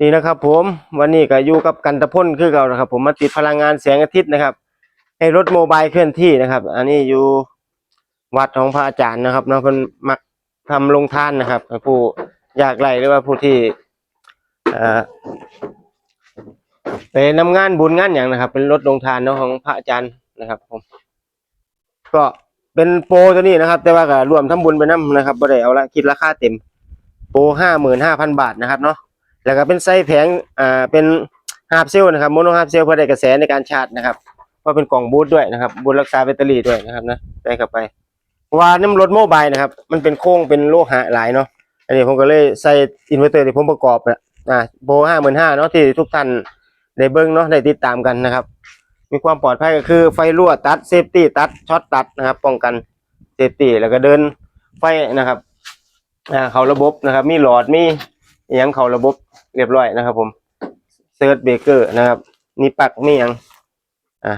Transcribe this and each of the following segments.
นี่นะครับ ผมวันนี้ก็อยู่กับกันตะพ่นคือเก่านะครับ ผมมาติดพลังงานแสงอาทิตย์นะครับ ให้รถโมบายเคลื่อนที่นะครับ อันนี้อยู่วัดของพระอาจารย์นะครับเนาะเพิ่นมักทำลงทานนะครับ ผู้อยากไร้หรือว่าผู้ที่ไปนำงานบุญงานอย่างนะครับ เป็นรถลงทานเนาะของพระอาจารย์นะครับ ผม ก็เป็นโปรตัวนี้นะครับ แต่ว่าก็รวมทำบุญไปนํนะครับบ่ได้เอาละคิดราคาเต็ม โปรห้าหมื่นห้าพันบาทนะครับเนาะ แล้วก็เป็นไส้แผงอ่าเป็นฮาร์ปเซลนะครับโมโนฮาร์ปเซลเพื่อได้กระแสในการชาร์จนะครับเพราะเป็นกล่องบูทด้วยนะครับบูทรักษาแบตเตอรี่ด้วยนะครับนะได้เข้าไปว่าน้ำรถโมบายนะครับ มันเป็นโค้งเป็นโลหะหลายเนาะอันนี้ผมก็เลยใส่อินเวอร์เตอร์ที่ผมประกอบนะอ่าโบห้าหมื่นห้าเนาะที่ทุกท่านได้เบิ้งเนาะได้ติดตามกันนะครับ มีความปลอดภัยก็คือไฟรั่วตัดเซฟตี้ตัดช็อตตัดนะครับ ป้องกันเซฟตี้แล้วก็เดินไฟนะครับอ่าเขาระบบนะครับ มีหลอดมีอหยังเขาระบบ เรียบร้อยนะครับ ผมเซิร์ชเบเกอร์นะครับมีปักมีหยังอ่า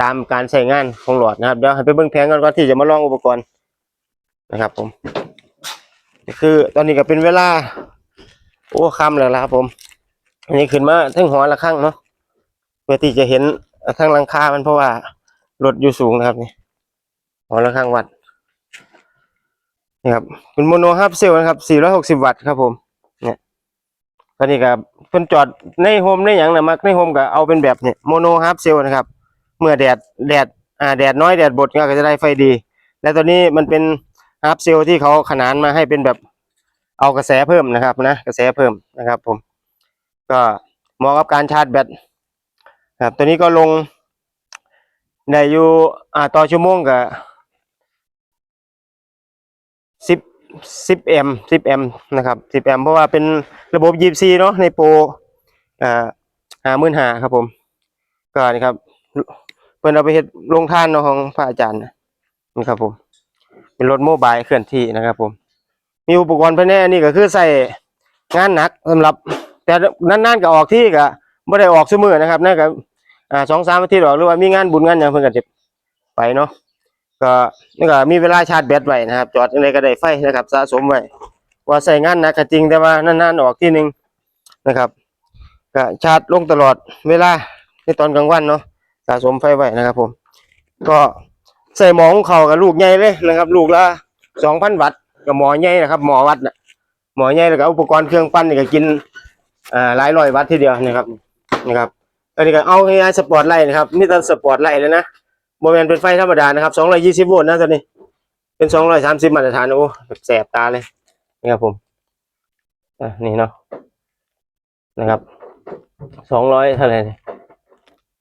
ตามการใช้งานของหลอดนะครับเดี๋ยวให้ไปเบิ่งแผงกันก่อนที่จะมาลองอุปกรณ์นะครับ ผมคือตอนนี้ก็เป็นเวลา โอ้ค่ำแล้วล่ะครับ ผม อันนี้ขึ้นมาทั้งหอละข้างเนาะเพื่อที่จะเห็นทั้งหลังคามันเพราะว่ารถอยู่สูงนะครับนี่หอละข้างวัดนี่ครับเป็นโมโนฮับเซลนะครับ 460 วัตต์ครับผม ตอนนี้ก็เพิ่นจอดในโฮมในหยังนะมักในโฮมก็เอาเป็นแบบนี้โมโนฮับเซลนะครับ เมื่อแดดแดดอ่าแดดน้อยแดดบดก็จะได้ไฟดี และตอนนี้มันเป็นฮับเซลที่เขาขนานมาให้เป็นแบบเอากระแสเพิ่มนะครับนะกระแสเพิ่มนะครับผม ก็เหมาะกับการชาร์จแบตครับตัวนี้ก็ลงได้อยู่อ่าต่อชั่วโมงกับ สิบแอมสิบแอมนะครับสิบแอมเพราะว่าเป็นระบบยีซีเนาะในโปรอ่าหามื่นหาครับผมก็นี่ครับเพิ่นเอาไปเฮ็ดลงทานเนาะของพระอาจารย์นะนี่ครับผมเป็นรถโมบายเคลื่อนที่นะครับผม มีอุปกรณ์ภายในนนี้ก็คือใส่งานหนักสำหรับ แต่นานๆก็ออกที่ก็ไม่ได้ออกซุมือนะครับนั่นก็อ่าสองสามอาทิตย์ออกหรือว่ามีงานบุญงานอย่างเพิ่นก็จะไปเนาะ ก็นี่ก็มีเวลาชาร์จแบตไว้นะครับ จอดอะไรก็ได้ไฟนะครับ สะสมไว้ว่าใส่งานนักก็จริงแต่ว่านานๆออกที่หนึ่งนะครับก็ชาร์จลงตลอดเวลาในตอนกลางวันเนาะสะสมไฟไว้นะครับ ผม ก็ใส่หมอของเขากับลูกใหญ่เลยนะครับ ลูกละสองพันวัตต์กับหมอใหญ่นะครับ หมอวัดน่ะหมอใหญ่แล้วก็อุปกรณ์เครื่องปั้นนี่ก็กินอ่าหลายร้อยวัตต์ทีเดียวนะครับนะครับอันนี้ก็เอาง่ายๆสปอร์ตไลท์นะครับมีแต่สปอร์ตไลท์เลยนะ โมเมนเป็นไฟธรรมดานะครับสองร้อยยี่สิบโวลต์นะตอนนี้ เป็นสองร้อยสามสิบมาตรฐานโอ้แบบแสบตาเลยนี่ครับผมอะนี่เนาะนะครับสองร้อยเท่าไหร่เนี่ย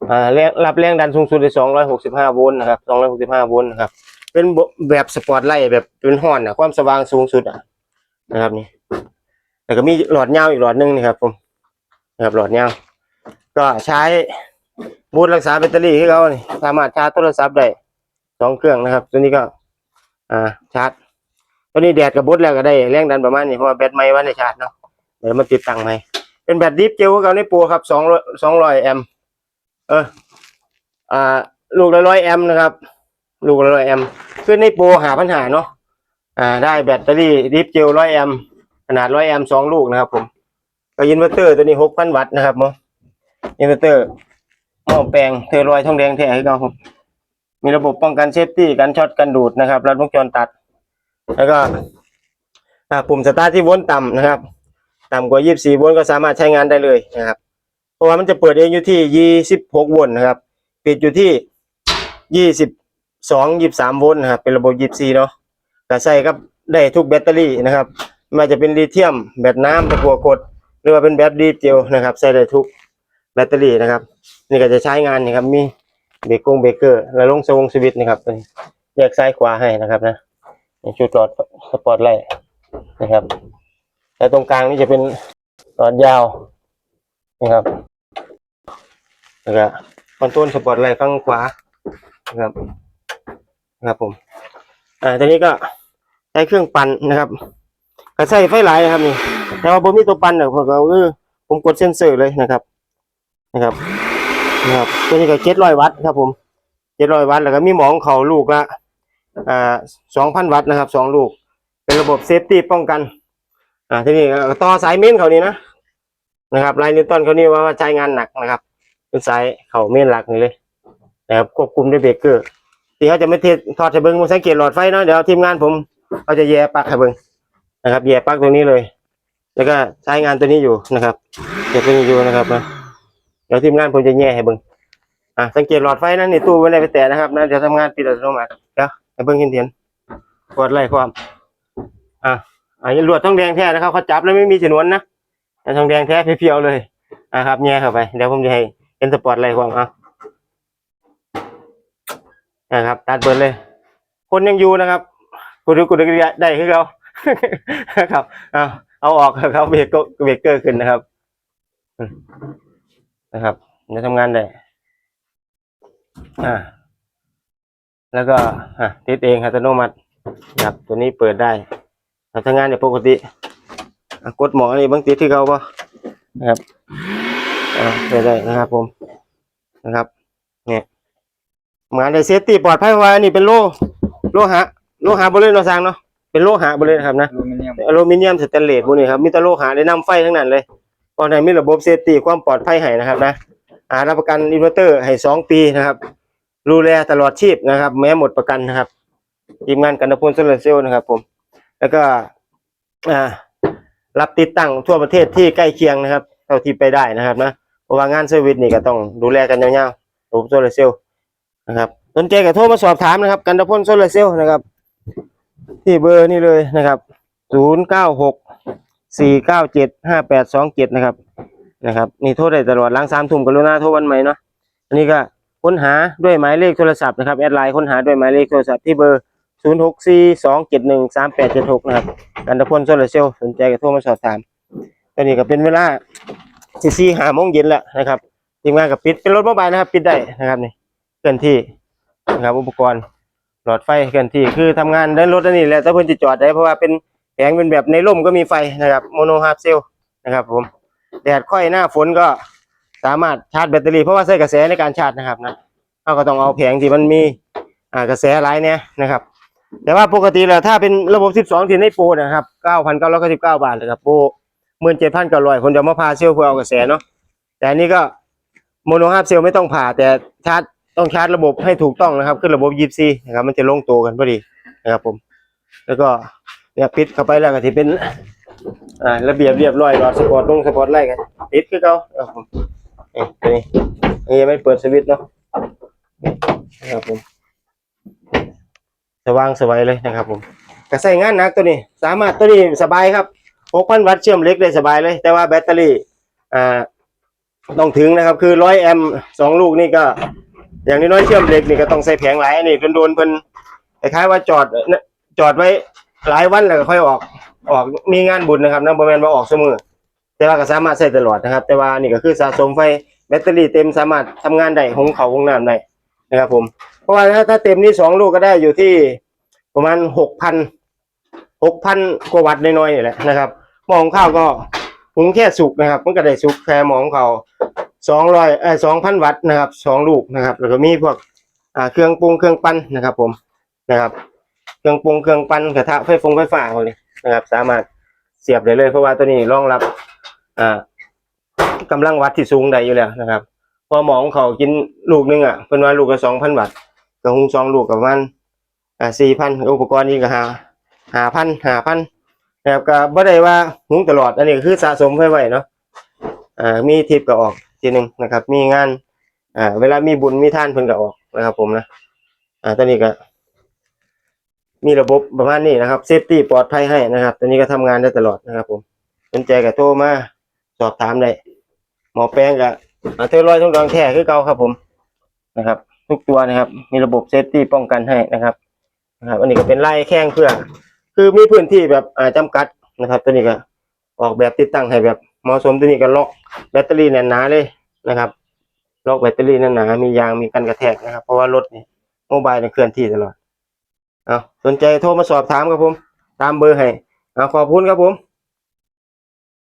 อ่าแรงรับแรงดันสูงสุดได้สองร้อยหกสิบห้าโวลต์นะครับสองร้อยหกสิบห้าโวลต์นะครับ เป็นแบบสปอร์ตไลท์แบบเป็นห้อนอะ ความสว่างสูงสุดอะนะครับนี่แล้วก็มีหลอดยาอีกหลอดหนึงนี่ครับผมนะครับหลอดยาก็ใช้ บูทรักษาแบตเตอรี่ให้เขานี่สามารถชาร์จโทรศัพท์ได้สองเครื่องนะครับ ตัวนี้ก็ อ่า ชาร์จ ตัวนี้แดดกับบูทแล้วก็ได้แรงดันประมาณนี้เพราะว่าแบตไม่วันในชาร์จเนาะเดี๋ยวมาติดตั้งใหม่เป็นแบตดิฟเจลของเขาในปรครับสองร้อยสองร้อยแอมเออ อ่า ลูกละร้อยแอมนะครับ ลูกละร้อยแอมป์คือในปรหาปัญหาเนาะอ่า ได้แบตเตอรี่ดิฟเจลร้อยแอมขนาดร้อยแอมสองลูกนะครับ ผมก็อินเวอร์เตอร์ตัวนี้หกพันวัตต์นะครับมั้งอินเวอร์เตอร์ หม้อแปลงเทอรอยทองแดงแท้ให้เราครับ มีระบบป้องกันเซฟตี้กันช็อตกันดูดนะครับรัดวงจรตัด แล้วก็ปุ่มสตาร์ทที่โวลต์ต่ำนะครับ ต่ำกว่า 24 โวลต์ก็สามารถใช้งานได้เลยนะครับ เพราะว่ามันจะเปิดเองอยู่ที่ 26 โวลต์นะครับ ปิดอยู่ที่ 22 23 โวลต์นะครับ เป็นระบบ 24 เนาะก็ใส่กับได้ทุกแบตเตอรี่นะครับไม่ว่าจะเป็นลิเธียม แบตน้ำตะกัวกด หรือว่าเป็นแบตดีเจลนะครับ ใส่ได้ทุก แบตเตอรี่นะครับ นี่ก็จะใช้งานนี่ครับมีเบรกกงเบรกเกอร์และลงสวงสวิตช์นะครับแยกซ้ายขวาให้นะครับนะชุดหลอดสปอตไลท์นะครับแล้วตรงกลางนี่จะเป็นหลอดยาวนะครับแล้วก็คอนโทรลสปอตไลท์ฝั่งขวานะครับนะครับผมอ่าตัวนี้ก็ใช้เครื่องปั่นนะครับก็ใช้ไฟหลายนะครับนี่แต่ว่าผมมีตัวปั่นเนี่ยผมก็เออผมกดเซ็นเซอร์เลยนะครับ นะครับนะครับตัวนี้ก็เจ็ดร้อยวัตต์ครับผมเจ็ดร้อยวัตต์แล้วก็มีหมองเขาลูกละอ่าสองพันวัตต์นะครับสองลูก เป็นระบบเซฟตี้ป้องกัน อ่าทีนี้ต่อสายเมนเขานี่นะนะครับลายนิวตันเขานี่ว่าใช้งานหนักนะครับเป็นสายเข่าเมนหลักนี่เลยนะครับควบคุมด้วยเบรกเกอร์ที่เขาจะไม่เทถอดให้เบิงมาสังเกตหลอดไฟเนาะเดี๋ยวทีมงานผมเขาจะแย่ปลักให้เบิงนะครับแย่ปลักตรงนี้เลย แล้วก็ใช้งานตัวนี้อยู่นะครับเดี๋ยวตัวนี้อยู่นะครับนะ เดี๋ยวทีมงานผมจะแย่ให้เบิ้งอะสังเกตหลอดไฟนั้นนี่ตู้ไม่ได้ไปแตะนะครับนะเดี๋ยวทำงานปิดอัตโนมัติเดี๋ยวให้เบิ้งเห็นเห็นกดไล่ความอะอันนี้ลวดทองแดงแท้นะครับเขาจับแล้วไม่มีฉนวนนะแต่ทองแดงแท้เพียวๆเลยอะครับแย่เข้าไปเดี๋ยวผมจะให้เอ็นสปอร์ตไล่ความอะนะครับตัดเบิร์เลย คนยังอยู่นะครับกูดูกูดูได้คือเขาครับเอาเอาออกครับเบรกเกอร์เบรกเกอร์ขึ้นนะครับ นะครับจะทำงานได้อ่าแล้วก็อะติดเองอัตโนมัตินะครับตัวนี้เปิดได้ทำงานเนี่ยปกติอะกดหมอนี่เบางติดที่เขาปะนะครับอ่าได้ได้นะครับผมนะครับเนี่ยงานในเซฟตี้ปลอดภัยเพราะว่าอันนี่เป็นโลโลหะโลหะบริเวณเราสร้างเนาะเป็นโลหะบริเวณครับนะอลูมิเนียมอลูมิเนียมสแตนเลสพวกนี้ครับมีแตะโลหะได้นำไฟทั้งนั้นเลย เพราะในมีระบบเซฟตี้ความปลอดภัยให้นะครับนะอารับประกันอินเวอร์เตอร์ให้สองปีนะครับดูแลตลอดชีพนะครับ แม้หมดประกันนะครับทีมงานกันตะพลโซลเซลล์นะครับ ผม แล้วก็รับติดตั้งทั่วประเทศที่ใกล้เคียงนะครับเท่าที่ไปได้นะครับนะเพราะว่างานเซอร์วิสนี่ก็ต้องดูแลกันยาวๆระบบโซลาเซลล์นะครับสนใจก็โทรมาสอบถามนะครับ กันตะพลโซลาเซลล์นะครับ ที่เบอร์นี่เลยนะครับศูนย์เก้าหก สี่เก้าเจ็ดห้าแปดสองเจ็ดนะครับนะครับนี่โทรได้ตลอดหล้างสามทุ่มกรุณาโทรวันใหม่เนาะอันนี้ก็ค้นหาด้วยหมายเลขโทรศัพท์นะครับแอดไลน์ค้นหาด้วยหมายเลขโทรศัพท์ที่เบอร์ศูนย์หกสี่สองเจ็ดหนึ่งสามแปดเจ็ดหกนะครับกันตะพลโซลาเซลล์สนใจก็โทรมาสอบถามตอนนี้ก็เป็นเวลาสี่สี่ห้าโมงเย็นแล้วนะครับทีมงานกับปิดเป็นรถโมบายนะครับ ปิดได้นะครับนี่เคลื่อนที่นะครับอุปกรณ์หลอดไฟเคลื่อนที่คือทำงานได้รถอันนี้แหละแต่เพิ่นจะจอดได้เพราะว่าเป็น แผงเป็นแบบในร่มก็มีไฟนะครับโมโนฮาร์ดเซลนะครับผมแดดค่อยหน้าฝนก็สามารถชาร์จแบตเตอรี่เพราะว่าใช้กระแสในการชาร์จนะครับนะเราก็ต้องเอาแผงที่มันมีอ่ากระแสหลายเนี่ยนะครับ แต่ว่าปกติแล้วถ้าเป็นระบบ 12ที่ในโปรนะครับ 9,999 บาทเลยครับโปร17,900คนจะมาพาเซลเพื่อเอากระแสเนาะแต่อันนี้ก็โมโนฮาร์ดเซลไม่ต้องผ่าแต่ชาร์จต้องชาร์จระบบให้ถูกต้องนะครับ ขึ้นระบบยีซีนะครับมันจะลงตัวกันพอดีนะครับผม แล้วก็ เนี่ยปิดเข้าไปแล้วก็ที่เป็น อ่า ระเบียบเรียบร้อยหลอดสปอร์ตลงสปอร์ตไล่กันปิดคือเขาครับผมนี่นี้อันนี้ยังไม่เปิดสวิตช์เนาะนะครับผมสว่างสวยเลยนะครับ ผมก็ใส่งานนักตัวนี้ สามารถตัวนี้สบายครับ6,000วัตต์เชื่อมเล็กได้สบายเลย แต่ว่าแบตเตอรี่ อ่า ต้องถึงนะครับ คือ100แอมป์สองลูกนี่ก็ อย่างน้อยๆเชื่อมเล็กนี่ก็ต้องใส่แผงหลายอันนี้โดนเพิ่นคล้ายๆว่าจอดจอดไว้ หลายวันแล้วก็ค่อยออกออกมีงานบุญนะครับนะบ่แมนว่าออกเสมอแต่ว่าก็สามารถใช้ตลอดนะครับ แต่ว่านี่ก็คือสะสมไฟแบตเตอรี่เต็มสามารถทำงานได้หงเขาหงน้ำได้นะครับ ผม เพราะว่าถ้าถ้าเต็มนี่สองลูกก็ได้อยู่ที่ประมาณหกพันหกพันกว่าวัตต์น้อยๆนี่แหละนะครับหม้องข้าวก็หุงแค่สุกนะครับมันก็ได้สุกแค่หม้อหุงข้าสองร้อยเออสองพันวัตต์นะครับสองลูกนะครับ แล้วก็มีพวกอ่าเครื่องปรุงเครื่องปั้นนะครับ ผมนะครับ รื่องปรุงเครื่องปั้นกระทะไฟฟงไฟฟ้าพวกนี้นะครับ สามารถเสียบได้เลย เพราะว่าตัวนี้รองรับ อ่ากำลังวัดที่สูงได้อยู่แล้วนะครับ พอหมองเขากินลูกหนึงอะเป็นว่าลูกละสองพันวัตต์ก็หุงสองลูกกับมันอ่าสี่พันอุปกรณ์นี้ก็หาหาพันหาพันนะครับก็บ่ได้ว่าหุงตลอดอันนี้คือสะสมไว้ไว้เนาะอ่ามีทิปก็ออกทีหนึ่งนะครับ มีงานอ่าเวลามีบุญมีท่านเพิ่นก็ออกนะครับ ผมนะอ่าตอนนี้ก็ มีระบบประมาณนี้นะครับเซฟตี้ปลอดภัยให้นะครับตอนนี้ก็ทำงานได้ตลอดนะครับ ผมสนใจก็โทรมาสอบถามได้หมอแป้งกับอาเทอรอยทุกดองแท้คือเก่าครับ ผมนะครับ ทุกตัวนะครับ มีระบบเซฟตี้ป้องกันให้นะครับนะครับ อันนี้ก็เป็นไล่แข้งเพื่อ คือมีพื้นที่แบบอ่าจำกัดนะครับ ตัวนี้ก็ออกแบบติดตั้งให้แบบเหมาะสมตัวนี้ก็ล็อกแบตเตอรี่แน่นหนาเลยนะครับล็อกแบตเตอรี่แน่นหนามียางมีกันกระแทกนะครับ เพราะว่ารถนี่โมบายเนี่ยเคลื่อนที่ตลอด เอาสนใจโทรมาสอบถามครับผม ตามเบอร์ให้เอาขอบคุณครับผม